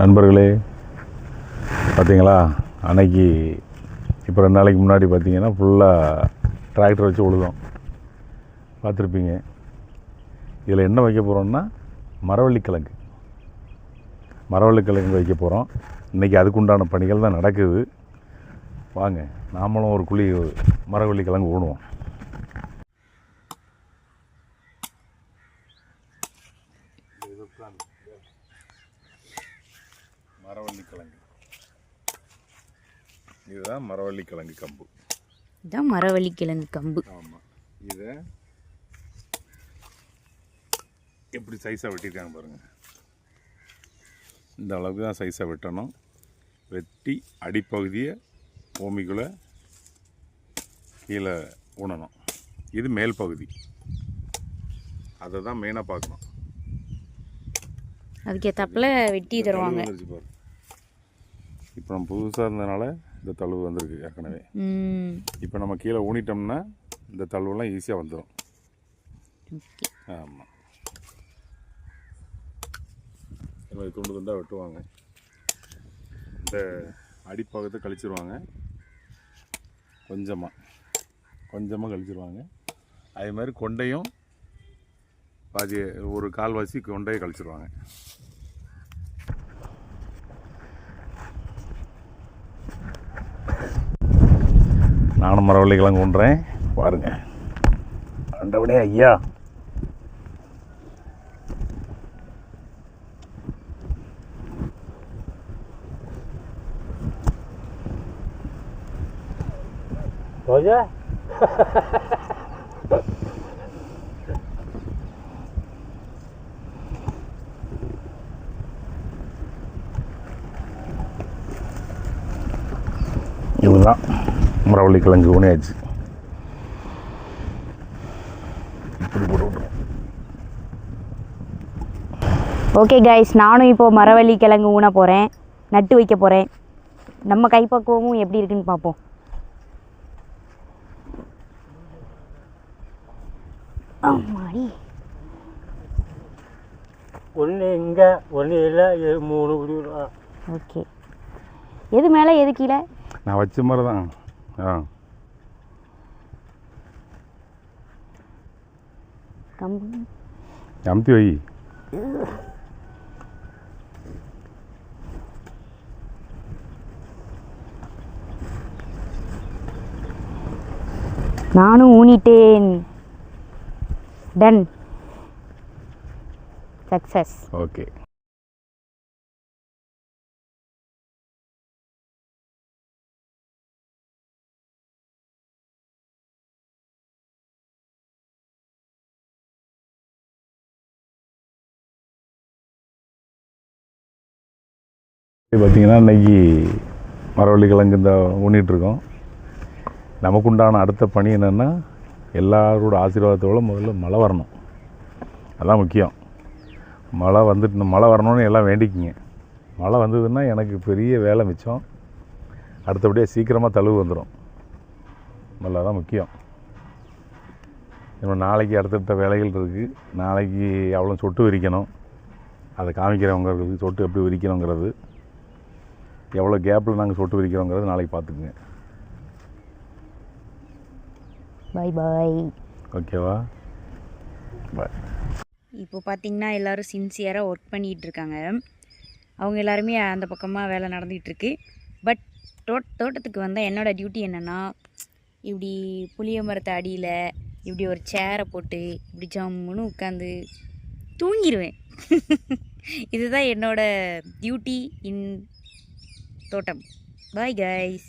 நண்பர்களே பார்த்தீங்களா? அன்னைக்கு இப்போ ரெண்டு நாளைக்கு முன்னாடி பார்த்தீங்கன்னா ஃபுல்லாக டிராக்டர் வச்சு உழுதோம். பார்த்துருப்பீங்க. இதில் என்ன வைக்க போகிறோம்னா மரவள்ளி கிழங்கு. மரவள்ளி கிழங்கு வைக்க போகிறோம் இன்றைக்கி அதுக்குண்டான பணிகள் தான் நடக்குது. வாங்க நாமளும் ஒரு குழி மரவள்ளி கிழங்கு Yeah. மரவள்ளி கிழங்கு இதுதான் மரவள்ளி கிழங்கு கம்பு. இதான் மரவள்ளி கிழங்கு கம்பு. ஆமாம் இதை எப்படி சைஸாக வெட்டியிருக்காங்க பாருங்கள் இந்த அளவுக்கு தான் சைஸாக வெட்டணும். வெட்டி அடிப்பகுதியை பூமிக்குள்ளே கீழே ஊனணும். இது மேல் பகுதி. அதை தான் மெயினாக பார்க்கணும். அதுக்கேத்தாப்புல வெட்டி தருவாங்க. இப்போ நம்ம புதுசாக இருந்ததுனால இந்த தழுவு வந்திருக்கு ஏற்கனவே. இப்போ நம்ம கீழே ஊனிட்டோம்னா இந்த தழுவெல்லாம் ஈஸியாக வந்துடும் ஆமாம் இந்த மாதிரி துண்டு துண்டாக வெட்டுவாங்க. இந்த அடிப்பாகத்தை கழிச்சிருவாங்க. கொஞ்சமாக கொஞ்சமாக கழிச்சிருவாங்க. அதே மாதிரி கொண்டையும் பாதி ஒரு கால்வாசி கொண்டையை கழிச்சிருவாங்க. நானும் மரவள்ளிக்கெல்லாம் கொண்டுறேன் பாருங்க. ஆண்டவனே ஐயா. ரோஜா? இதுதான் மரவள்ளி கிழங்கு ஊனியாச்சு இப்படி போட்டு ஓகே கைஸ் நானும் இப்போ மரவள்ளி கிழங்கு ஊன போகிறேன் நட்டு வைக்க போகிறேன் நம்ம கைப்பக்குவமும் எப்படி இருக்குன்னு பார்ப்போம். ஆமாடி ஒன்று இங்கே ஒன்று இல்லை மூணு குடி ஓகே எது மேலே எது கீழே? நான் வச்ச மாதிரி தான். ஆ கம்பு அமுத்தி வை நானும் ஊனிட்டேன் டன் சக்ஸஸ் ஓகே பார்த்தீங்கன்னா இன்றைக்கி மரவள்ளி கிழங்கு இந்த ஊனிகிட்ருக்கோம் நமக்குண்டான அடுத்த பணி என்னென்னா எல்லாரோட ஆசீர்வாதத்தோட முதல்ல மழை வரணும். அதான் முக்கியம். மழை வந்துட்டு மழை வரணும்னு எல்லாம் வேண்டிக்கிங்க. மழை வந்ததுன்னா எனக்கு பெரிய வேலை மிச்சம். அடுத்தபடியாக சீக்கிரமாக தழுவு வந்துடும் மழை தான் முக்கியம். இன்னும் நாளைக்கு அடுத்தடுத்த வேலைகள் இருக்குது நாளைக்கு அவ்வளோ சொட்டு விரிக்கணும். அதை காமிக்கிறவங்க இருக்குது சொட்டு எப்படி விரிக்கணுங்கிறது. எவ்வளோ கேப்பில் நாங்கள் சொட்டு விரிக்கிறோங்கிறது நாளைக்கு பார்த்துக்குங்க. பை பாய் ஓகேவா பாய் இப்போ பார்த்தீங்கன்னா எல்லாரும் சின்சியராக ஒர்க் பண்ணிகிட்டு இருக்காங்க. அவங்க எல்லாருமே அந்த பக்கமாக வேலை நடந்துகிட்டு இருக்கு. பட் தோட் தோட்டத்துக்கு வந்தால் என்னோட டியூட்டி என்னென்னா இப்படி புளிய மரத்து அடியில் இப்படி ஒரு சேரை போட்டு இப்படி ஜம்முன்னு உட்காந்து தூங்கிடுவேன் இதுதான் என்னோட டியூட்டி இன் தோட்டம் பாய் கைஸ்